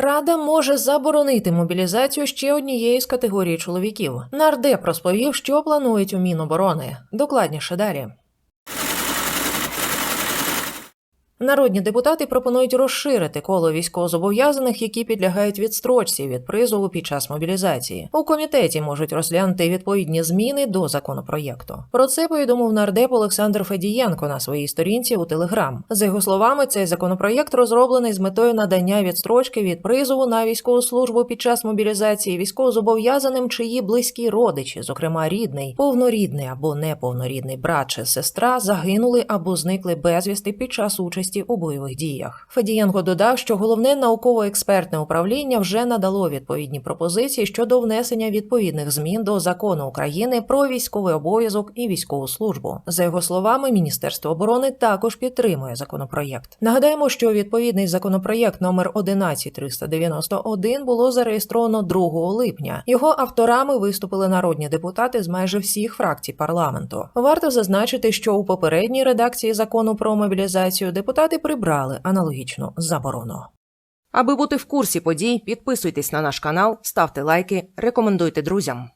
Рада може заборонити мобілізацію ще однієї з категорій чоловіків. Нардеп розповів, що планують у Міноборони. Докладніше далі. Народні депутати пропонують розширити коло військовозобов'язаних, які підлягають відстрочці від призову під час мобілізації. У комітеті можуть розглянути відповідні зміни до законопроєкту. Про це повідомив нардеп Олександр Федієнко на своїй сторінці у Телеграм. За його словами, цей законопроєкт розроблений з метою надання відстрочки від призову на військову службу під час мобілізації військовозобов'язаним, чиї близькі родичі, зокрема рідний, повнорідний або неповнорідний брат чи сестра, загинули або зникли безвісти під час участі у бойових діях. Федієнко додав, що головне науково-експертне управління вже надало відповідні пропозиції щодо внесення відповідних змін до закону України про військовий обов'язок і військову службу. За його словами, Міністерство оборони також підтримує законопроєкт. Нагадаємо, що відповідний законопроєкт номер 11391 було зареєстровано 2 липня. Його авторами виступили народні депутати з майже всіх фракцій парламенту. Варто зазначити, що у попередній редакції закону про мобілізацію депутати прибрали аналогічну заборону. Аби бути в курсі подій, підписуйтесь на наш канал, ставте лайки, рекомендуйте друзям.